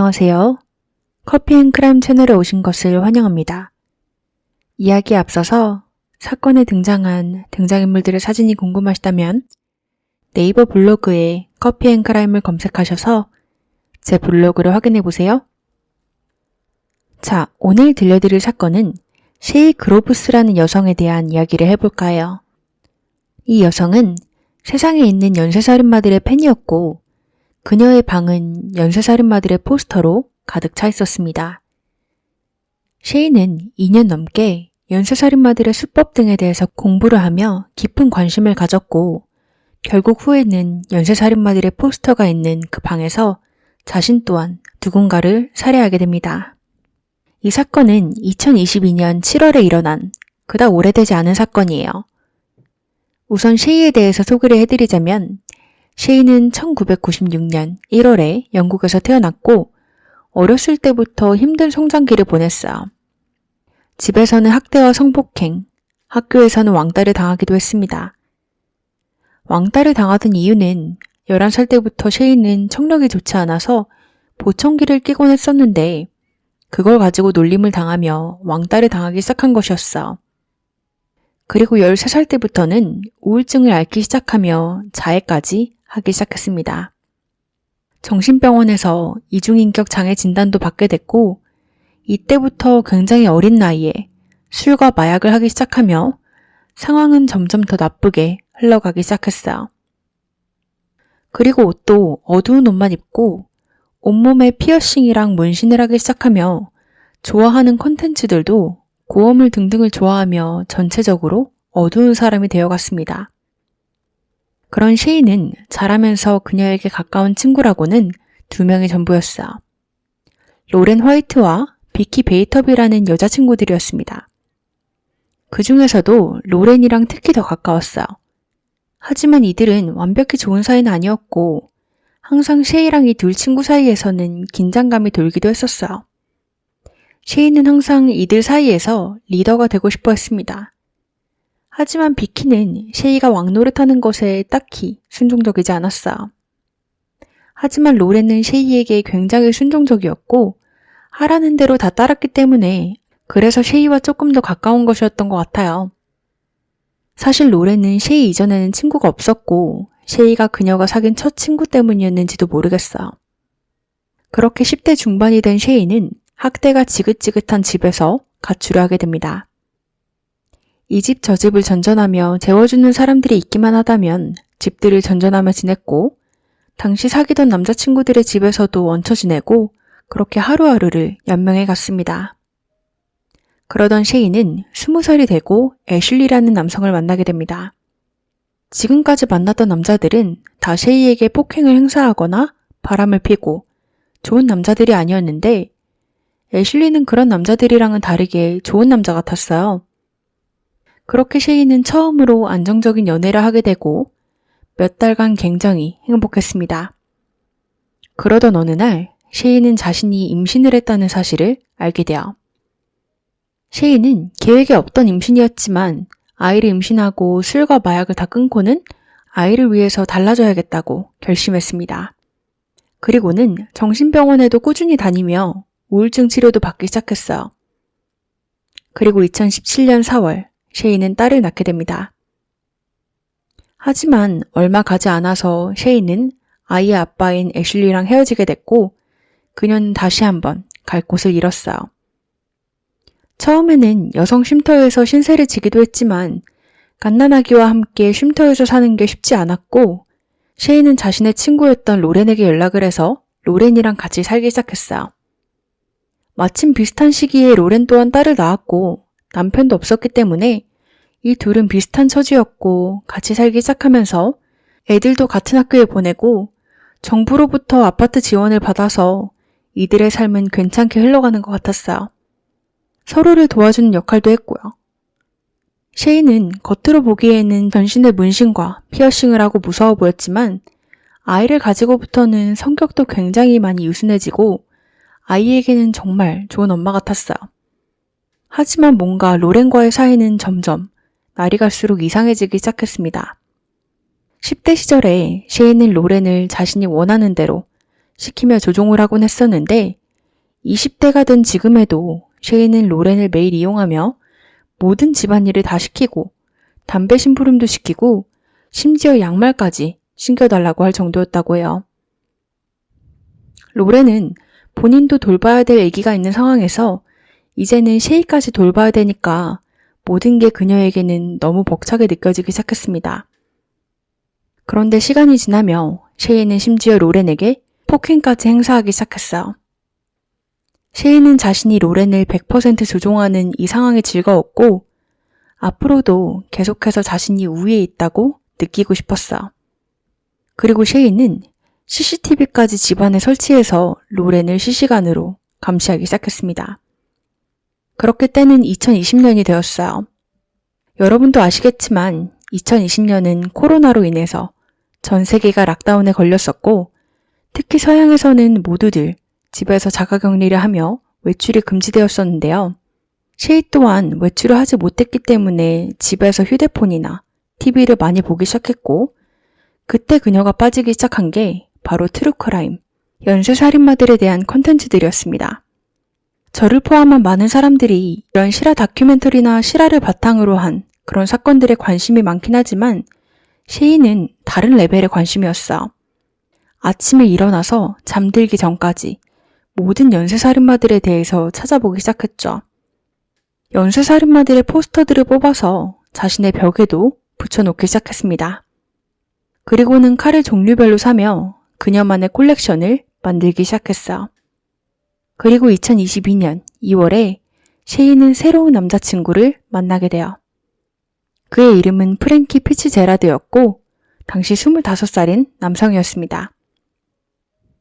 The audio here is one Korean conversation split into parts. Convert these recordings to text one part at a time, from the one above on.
안녕하세요. 커피앤크라임 채널에 오신 것을 환영합니다. 이야기에 앞서서 사건에 등장한 등장인물들의 사진이 궁금하시다면 네이버 블로그에 커피앤크라임을 검색하셔서 제 블로그를 확인해 보세요. 자, 오늘 들려드릴 사건은 셰이 그로브스라는 여성에 대한 이야기를 해볼까 해요. 이 여성은 세상에 있는 연쇄살인마들의 팬이었고 그녀의 방은 연쇄살인마들의 포스터로 가득 차 있었습니다. 셰이는 2년 넘게 연쇄살인마들의 수법 등에 대해서 공부를 하며 깊은 관심을 가졌고 결국 후에는 연쇄살인마들의 포스터가 있는 그 방에서 자신 또한 누군가를 살해하게 됩니다. 이 사건은 2022년 7월에 일어난 그닥 오래되지 않은 사건이에요. 우선 셰이에 대해서 소개를 해드리자면 셰이는 1996년 1월에 영국에서 태어났고 어렸을 때부터 힘든 성장기를 보냈어요. 집에서는 학대와 성폭행, 학교에서는 왕따를 당하기도 했습니다. 왕따를 당하던 이유는 11살 때부터 셰이는 청력이 좋지 않아서 보청기를 끼곤 했었는데 그걸 가지고 놀림을 당하며 왕따를 당하기 시작한 것이었어. 그리고 13살 때부터는 우울증을 앓기 시작하며 자해까지 하기 시작했습니다. 정신병원에서 이중인격 장애 진단도 받게 됐고, 이때부터 굉장히 어린 나이에 술과 마약을 하기 시작하며 상황은 점점 더 나쁘게 흘러가기 시작했어요. 그리고 옷도 어두운 옷만 입고 온몸에 피어싱이랑 문신을 하기 시작하며 좋아하는 콘텐츠들도 고어물 등등을 좋아하며 전체적으로 어두운 사람이 되어갔습니다. 그런 셰이는 자라면서 그녀에게 가까운 친구라고는 두 명이 전부였어요. 로렌 화이트와 비키 베이터비라는 여자친구들이었습니다. 그 중에서도 로렌이랑 특히 더 가까웠어요. 하지만 이들은 완벽히 좋은 사이는 아니었고 항상 셰이랑 이 둘 친구 사이에서는 긴장감이 돌기도 했었어요. 셰이는 항상 이들 사이에서 리더가 되고 싶어 했습니다. 하지만 비키는 셰이가 왕노릇하는 것에 딱히 순종적이지 않았어요. 하지만 로렌은 셰이에게 굉장히 순종적이었고 하라는 대로 다 따랐기 때문에 그래서 셰이와 조금 더 가까운 것이었던 것 같아요. 사실 로렌은 셰이 이전에는 친구가 없었고 셰이가 그녀가 사귄 첫 친구 때문이었는지도 모르겠어요. 그렇게 10대 중반이 된 셰이는 학대가 지긋지긋한 집에서 가출을 하게 됩니다. 이 집 저 집을 전전하며 재워주는 사람들이 있기만 하다면 집들을 전전하며 지냈고 당시 사귀던 남자친구들의 집에서도 얹혀 지내고 그렇게 하루하루를 연명해 갔습니다. 그러던 셰이는 스무 살이 되고 애슐리라는 남성을 만나게 됩니다. 지금까지 만났던 남자들은 다 셰이에게 폭행을 행사하거나 바람을 피고 좋은 남자들이 아니었는데 애슐리는 그런 남자들이랑은 다르게 좋은 남자 같았어요. 그렇게 셰이는 처음으로 안정적인 연애를 하게 되고 몇 달간 굉장히 행복했습니다. 그러던 어느 날 셰이는 자신이 임신을 했다는 사실을 알게 돼요. 셰이는 계획에 없던 임신이었지만 아이를 임신하고 술과 마약을 다 끊고는 아이를 위해서 달라져야겠다고 결심했습니다. 그리고는 정신병원에도 꾸준히 다니며 우울증 치료도 받기 시작했어요. 그리고 2017년 4월 셰이는 딸을 낳게 됩니다. 하지만 얼마 가지 않아서 셰이는 아이의 아빠인 애슐리랑 헤어지게 됐고 그녀는 다시 한번 갈 곳을 잃었어요. 처음에는 여성 쉼터에서 신세를 지기도 했지만 갓난아기와 함께 쉼터에서 사는 게 쉽지 않았고 셰이는 자신의 친구였던 로렌에게 연락을 해서 로렌이랑 같이 살기 시작했어요. 마침 비슷한 시기에 로렌 또한 딸을 낳았고 남편도 없었기 때문에 이 둘은 비슷한 처지였고 같이 살기 시작하면서 애들도 같은 학교에 보내고 정부로부터 아파트 지원을 받아서 이들의 삶은 괜찮게 흘러가는 것 같았어요. 서로를 도와주는 역할도 했고요. 셰이는 겉으로 보기에는 전신의 문신과 피어싱을 하고 무서워 보였지만 아이를 가지고부터는 성격도 굉장히 많이 유순해지고 아이에게는 정말 좋은 엄마 같았어요. 하지만 뭔가 로렌과의 사이는 점점 날이 갈수록 이상해지기 시작했습니다. 10대 시절에 셰이는 로렌을 자신이 원하는 대로 시키며 조종을 하곤 했었는데 20대가 된 지금에도 셰이는 로렌을 매일 이용하며 모든 집안일을 다 시키고 담배 심부름도 시키고 심지어 양말까지 신겨달라고 할 정도였다고 해요. 로렌은 본인도 돌봐야 될 아기가 있는 상황에서 이제는 셰이까지 돌봐야 되니까 모든 게 그녀에게는 너무 벅차게 느껴지기 시작했습니다. 그런데 시간이 지나며 셰이는 심지어 로렌에게 폭행까지 행사하기 시작했어요. 셰이는 자신이 로렌을 100% 조종하는 이 상황이 즐거웠고 앞으로도 계속해서 자신이 우위에 있다고 느끼고 싶었어. 그리고 셰이는 CCTV까지 집안에 설치해서 로렌을 실시간으로 감시하기 시작했습니다. 그렇게 때는 2020년이 되었어요. 여러분도 아시겠지만 2020년은 코로나로 인해서 전 세계가 락다운에 걸렸었고 특히 서양에서는 모두들 집에서 자가격리를 하며 외출이 금지되었었는데요. 셰이 또한 외출을 하지 못했기 때문에 집에서 휴대폰이나 TV를 많이 보기 시작했고 그때 그녀가 빠지기 시작한 게 바로 트루크라임, 연쇄살인마들에 대한 컨텐츠들이었습니다. 저를 포함한 많은 사람들이 이런 실화 다큐멘터리나 실화를 바탕으로 한 그런 사건들에 관심이 많긴 하지만 셰이는 다른 레벨의 관심이었어. 아침에 일어나서 잠들기 전까지 모든 연쇄살인마들에 대해서 찾아보기 시작했죠. 연쇄살인마들의 포스터들을 뽑아서 자신의 벽에도 붙여놓기 시작했습니다. 그리고는 칼을 종류별로 사며 그녀만의 콜렉션을 만들기 시작했어. 그리고 2022년 2월에 셰이는 새로운 남자친구를 만나게 돼요. 그의 이름은 프랭키 피츠제라드였고 당시 25살인 남성이었습니다.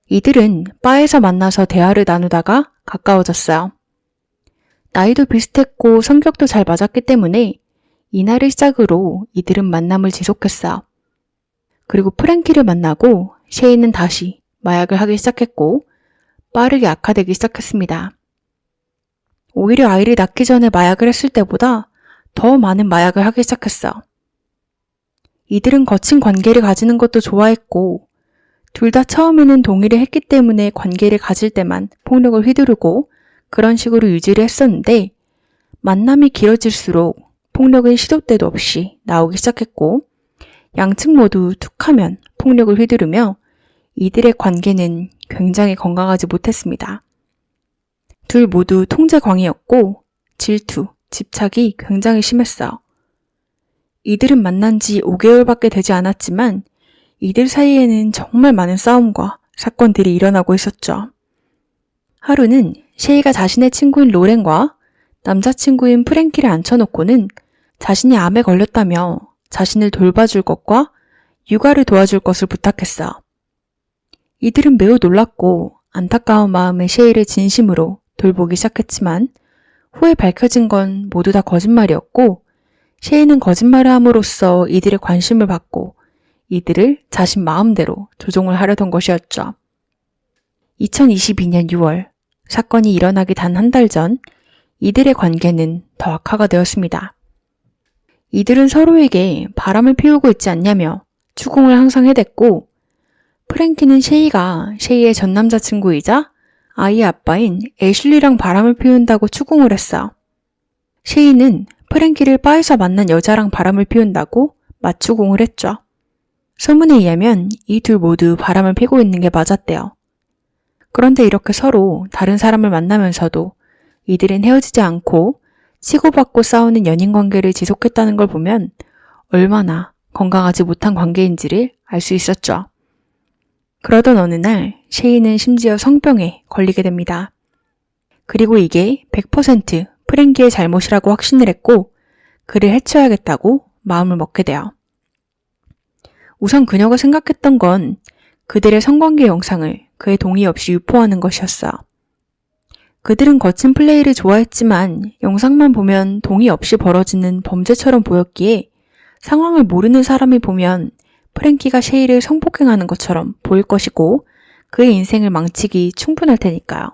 이들은 바에서 만나서 대화를 나누다가 가까워졌어요. 나이도 비슷했고 성격도 잘 맞았기 때문에 이날을 시작으로 이들은 만남을 지속했어요. 그리고 프랭키를 만나고 셰이는 다시 마약을 하기 시작했고 빠르게 악화되기 시작했습니다. 오히려 아이를 낳기 전에 마약을 했을 때보다 더 많은 마약을 하기 시작했어. 이들은 거친 관계를 가지는 것도 좋아했고 둘 다 처음에는 동의를 했기 때문에 관계를 가질 때만 폭력을 휘두르고 그런 식으로 유지를 했었는데 만남이 길어질수록 폭력은 시도 때도 없이 나오기 시작했고 양측 모두 툭하면 폭력을 휘두르며 이들의 관계는 굉장히 건강하지 못했습니다. 둘 모두 통제광이었고 질투, 집착이 굉장히 심했어요. 이들은 만난 지 5개월밖에 되지 않았지만 이들 사이에는 정말 많은 싸움과 사건들이 일어나고 있었죠. 하루는 셰이가 자신의 친구인 로렌과 남자친구인 프랭키를 앉혀놓고는 자신이 암에 걸렸다며 자신을 돌봐줄 것과 육아를 도와줄 것을 부탁했어. 이들은 매우 놀랐고 안타까운 마음에 셰이를 진심으로 돌보기 시작했지만 후에 밝혀진 건 모두 다 거짓말이었고 셰이는 거짓말을 함으로써 이들의 관심을 받고 이들을 자신 마음대로 조종을 하려던 것이었죠. 2022년 6월 사건이 일어나기 단 한 달 전 이들의 관계는 더 악화가 되었습니다. 이들은 서로에게 바람을 피우고 있지 않냐며 추궁을 항상 해댔고 프랭키는 셰이가 셰이의 전 남자친구이자 아이의 아빠인 애슐리랑 바람을 피운다고 추궁을 했어. 셰이는 프랭키를 바에서 만난 여자랑 바람을 피운다고 맞추궁을 했죠. 소문에 의하면 이 둘 모두 바람을 피고 있는 게 맞았대요. 그런데 이렇게 서로 다른 사람을 만나면서도 이들은 헤어지지 않고 치고받고 싸우는 연인 관계를 지속했다는 걸 보면 얼마나 건강하지 못한 관계인지를 알 수 있었죠. 그러던 어느 날 셰이는 심지어 성병에 걸리게 됩니다. 그리고 이게 100% 프랭키의 잘못이라고 확신을 했고 그를 해쳐야겠다고 마음을 먹게 돼요. 우선 그녀가 생각했던 건 그들의 성관계 영상을 그의 동의 없이 유포하는 것이었어. 그들은 거친 플레이를 좋아했지만 영상만 보면 동의 없이 벌어지는 범죄처럼 보였기에 상황을 모르는 사람이 보면 프랭키가 셰이를 성폭행하는 것처럼 보일 것이고 그의 인생을 망치기 충분할 테니까요.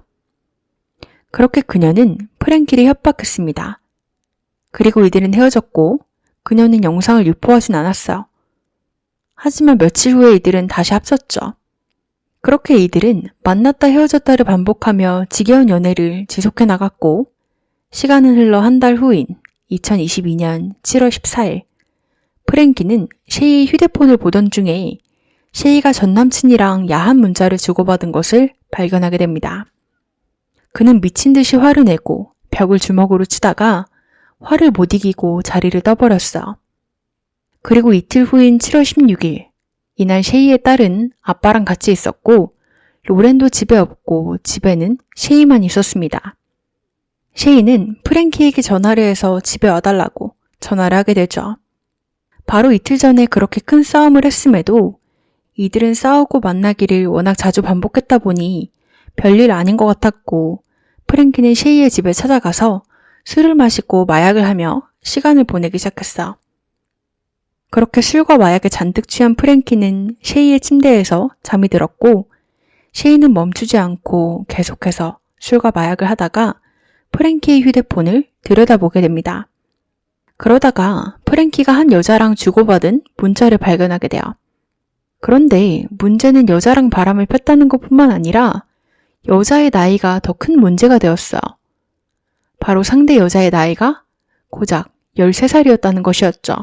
그렇게 그녀는 프랭키를 협박했습니다. 그리고 이들은 헤어졌고 그녀는 영상을 유포하진 않았어요. 하지만 며칠 후에 이들은 다시 합쳤죠. 그렇게 이들은 만났다 헤어졌다를 반복하며 지겨운 연애를 지속해 나갔고, 시간은 흘러 한 달 후인 2022년 7월 14일, 프랭키는 셰이의 휴대폰을 보던 중에 셰이가 전 남친이랑 야한 문자를 주고받은 것을 발견하게 됩니다. 그는 미친 듯이 화를 내고 벽을 주먹으로 치다가 화를 못 이기고 자리를 떠버렸어. 그리고 이틀 후인 7월 16일, 이날 셰이의 딸은 아빠랑 같이 있었고, 로렌도 집에 없고 집에는 셰이만 있었습니다. 셰이는 프랭키에게 전화를 해서 집에 와달라고 전화를 하게 되죠. 바로 이틀 전에 그렇게 큰 싸움을 했음에도 이들은 싸우고 만나기를 워낙 자주 반복했다 보니 별일 아닌 것 같았고 프랭키는 셰이의 집에 찾아가서 술을 마시고 마약을 하며 시간을 보내기 시작했어. 그렇게 술과 마약에 잔뜩 취한 프랭키는 셰이의 침대에서 잠이 들었고 셰이는 멈추지 않고 계속해서 술과 마약을 하다가 프랭키의 휴대폰을 들여다보게 됩니다. 그러다가 프랭키가 한 여자랑 주고받은 문자를 발견하게 돼요. 그런데 문제는 여자랑 바람을 폈다는 것 뿐만 아니라 여자의 나이가 더 큰 문제가 되었어요. 바로 상대 여자의 나이가 고작 13살이었다는 것이었죠.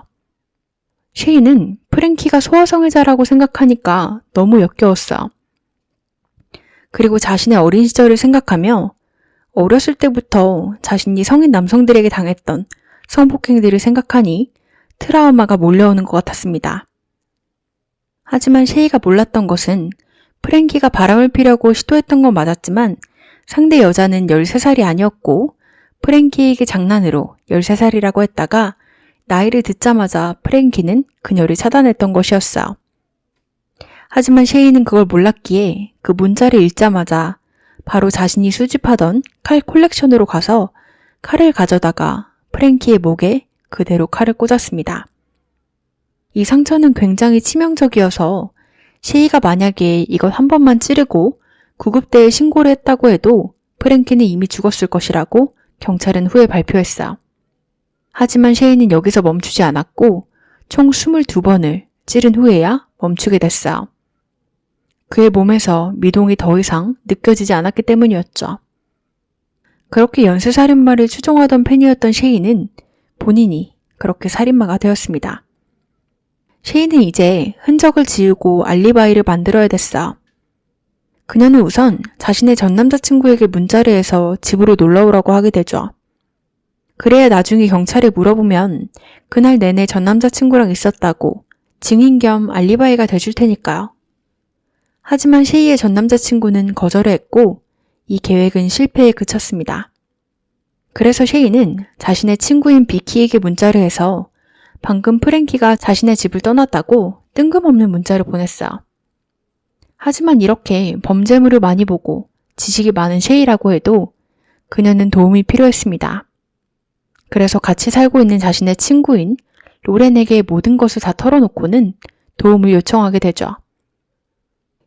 쉐이는 프랭키가 소아성애자라고 생각하니까 너무 역겨웠어요. 그리고 자신의 어린 시절을 생각하며 어렸을 때부터 자신이 성인 남성들에게 당했던 성폭행들을 생각하니 트라우마가 몰려오는 것 같았습니다. 하지만 셰이가 몰랐던 것은 프랭키가 바람을 피려고 시도했던 건 맞았지만 상대 여자는 13살이 아니었고 프랭키에게 장난으로 13살이라고 했다가 나이를 듣자마자 프랭키는 그녀를 차단했던 것이었어요. 하지만 셰이는 그걸 몰랐기에 그 문자를 읽자마자 바로 자신이 수집하던 칼 콜렉션으로 가서 칼을 가져다가 프랭키의 목에 그대로 칼을 꽂았습니다. 이 상처는 굉장히 치명적이어서 셰이가 만약에 이것 한 번만 찌르고 구급대에 신고를 했다고 해도 프랭키는 이미 죽었을 것이라고 경찰은 후에 발표했어. 하지만 셰이는 여기서 멈추지 않았고 총 22번을 찌른 후에야 멈추게 됐어. 그의 몸에서 미동이 더 이상 느껴지지 않았기 때문이었죠. 그렇게 연쇄살인마를 추종하던 팬이었던 셰이는 본인이 그렇게 살인마가 되었습니다. 셰이는 이제 흔적을 지우고 알리바이를 만들어야 됐어. 그녀는 우선 자신의 전 남자친구에게 문자를 해서 집으로 놀러 오라고 하게 되죠. 그래야 나중에 경찰에 물어보면 그날 내내 전 남자친구랑 있었다고 증인 겸 알리바이가 돼줄 테니까요. 하지만 셰이의 전 남자친구는 거절을 했고 이 계획은 실패에 그쳤습니다. 그래서 셰이는 자신의 친구인 비키에게 문자를 해서 방금 프랭키가 자신의 집을 떠났다고 뜬금없는 문자를 보냈어. 하지만 이렇게 범죄물을 많이 보고 지식이 많은 셰이라고 해도 그녀는 도움이 필요했습니다. 그래서 같이 살고 있는 자신의 친구인 로렌에게 모든 것을 다 털어놓고는 도움을 요청하게 되죠.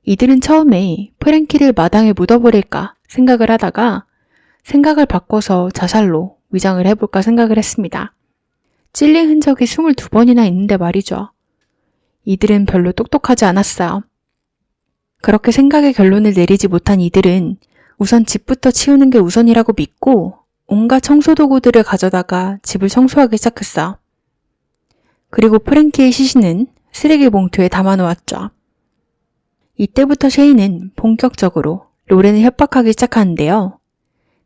이들은 처음에 프랭키를 마당에 묻어버릴까 생각을 하다가 생각을 바꿔서 자살로 위장을 해볼까 생각을 했습니다. 찔린 흔적이 22번이나 있는데 말이죠. 이들은 별로 똑똑하지 않았어요. 그렇게 생각의 결론을 내리지 못한 이들은 우선 집부터 치우는 게 우선이라고 믿고 온갖 청소도구들을 가져다가 집을 청소하기 시작했어. 그리고 프랭키의 시신은 쓰레기 봉투에 담아놓았죠. 이때부터 셰이는 본격적으로 로렌을 협박하기 시작하는데요.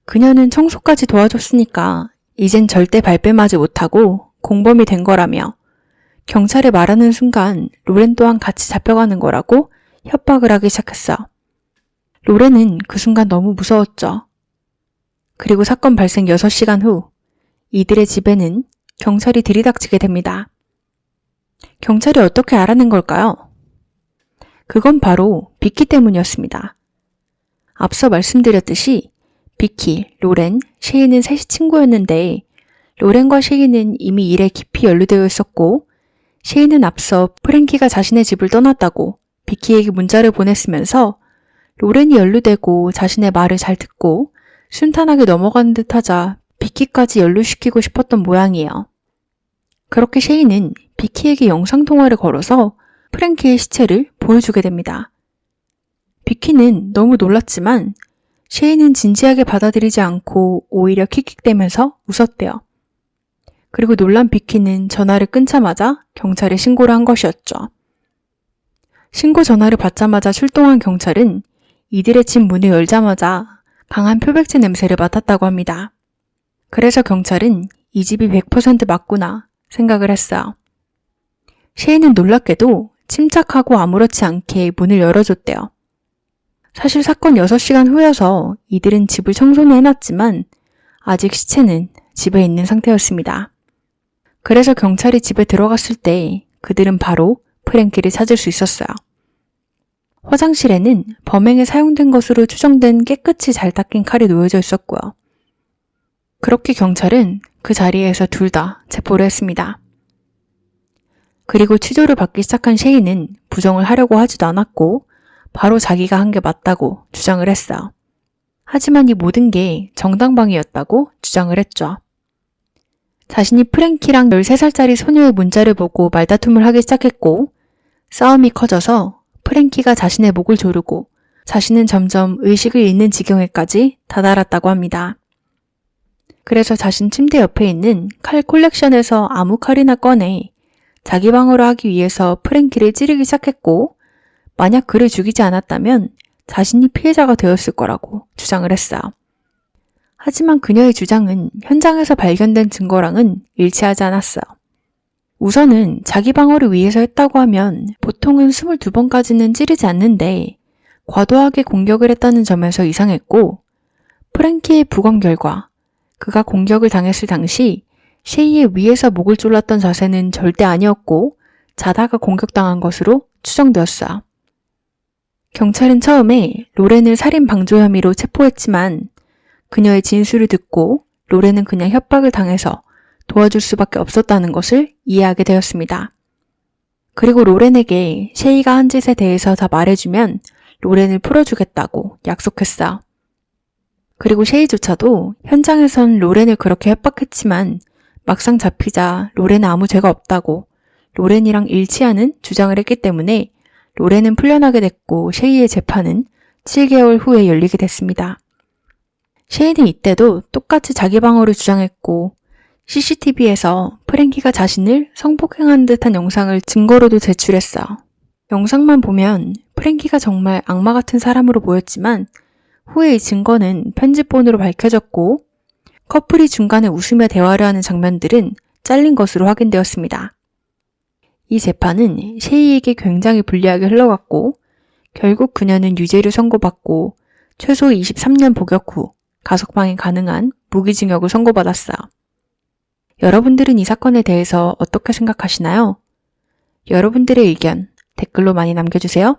그녀는 청소까지 도와줬으니까 이젠 절대 발뺌하지 못하고 공범이 된 거라며 경찰에 말하는 순간 로렌 또한 같이 잡혀가는 거라고 협박을 하기 시작했어. 로렌은 그 순간 너무 무서웠죠. 그리고 사건 발생 6시간 후 이들의 집에는 경찰이 들이닥치게 됩니다. 경찰이 어떻게 알아낸 걸까요? 그건 바로 비키 때문이었습니다. 앞서 말씀드렸듯이 비키, 로렌, 셰이는 셋이 친구였는데 로렌과 셰이는 이미 일에 깊이 연루되어 있었고 셰이는 앞서 프랭키가 자신의 집을 떠났다고 비키에게 문자를 보냈으면서 로렌이 연루되고 자신의 말을 잘 듣고 순탄하게 넘어가는 듯 하자 비키까지 연루시키고 싶었던 모양이에요. 그렇게 셰이는 비키에게 영상통화를 걸어서 프랭키의 시체를 보여주게 됩니다. 비키는 너무 놀랐지만 셰이는 진지하게 받아들이지 않고 오히려 킥킥대면서 웃었대요. 그리고 놀란 비키는 전화를 끊자마자 경찰에 신고를 한 것이었죠. 신고 전화를 받자마자 출동한 경찰은 이들의 집 문을 열자마자 강한 표백제 냄새를 맡았다고 합니다. 그래서 경찰은 이 집이 100% 맞구나 생각을 했어요. 셰이는 놀랍게도 침착하고 아무렇지 않게 문을 열어줬대요. 사실 사건 6시간 후여서 이들은 집을 청소는 해놨지만 아직 시체는 집에 있는 상태였습니다. 그래서 경찰이 집에 들어갔을 때 그들은 바로 프랭키를 찾을 수 있었어요. 화장실에는 범행에 사용된 것으로 추정된 깨끗이 잘 닦인 칼이 놓여져 있었고요. 그렇게 경찰은 그 자리에서 둘 다 체포를 했습니다. 그리고 취조를 받기 시작한 셰이는 부정을 하려고 하지도 않았고 바로 자기가 한 게 맞다고 주장을 했어요. 하지만 이 모든 게 정당방위였다고 주장을 했죠. 자신이 프랭키랑 13살짜리 소녀의 문자를 보고 말다툼을 하기 시작했고 싸움이 커져서 프랭키가 자신의 목을 조르고 자신은 점점 의식을 잃는 지경에까지 다다랐다고 합니다. 그래서 자신 침대 옆에 있는 칼 콜렉션에서 아무 칼이나 꺼내 자기 방어를 하기 위해서 프랭키를 찌르기 시작했고 만약 그를 죽이지 않았다면 자신이 피해자가 되었을 거라고 주장을 했어요. 하지만 그녀의 주장은 현장에서 발견된 증거랑은 일치하지 않았어요. 우선은 자기 방어를 위해서 했다고 하면 보통은 22번까지는 찌르지 않는데 과도하게 공격을 했다는 점에서 이상했고 프랭키의 부검 결과 그가 공격을 당했을 당시 셰이의 위에서 목을 졸랐던 자세는 절대 아니었고 자다가 공격당한 것으로 추정되었어요. 경찰은 처음에 로렌을 살인 방조 혐의로 체포했지만 그녀의 진술을 듣고 로렌은 그냥 협박을 당해서 도와줄 수밖에 없었다는 것을 이해하게 되었습니다. 그리고 로렌에게 셰이가 한 짓에 대해서 다 말해주면 로렌을 풀어주겠다고 약속했어요. 그리고 셰이조차도 현장에선 로렌을 그렇게 협박했지만 막상 잡히자 로렌은 아무 죄가 없다고 로렌이랑 일치하는 주장을 했기 때문에 로렌은 풀려나게 됐고 셰이의 재판은 7개월 후에 열리게 됐습니다. 셰이는 이때도 똑같이 자기 방어를 주장했고 CCTV에서 프랭키가 자신을 성폭행한 듯한 영상을 증거로도 제출했어. 영상만 보면 프랭키가 정말 악마 같은 사람으로 보였지만 후에 이 증거는 편집본으로 밝혀졌고 커플이 중간에 웃으며 대화를 하는 장면들은 잘린 것으로 확인되었습니다. 이 재판은 셰이에게 굉장히 불리하게 흘러갔고 결국 그녀는 유죄를 선고받고 최소 23년 복역 후 가석방이 가능한 무기징역을 선고받았어요. 여러분들은 이 사건에 대해서 어떻게 생각하시나요? 여러분들의 의견 댓글로 많이 남겨주세요.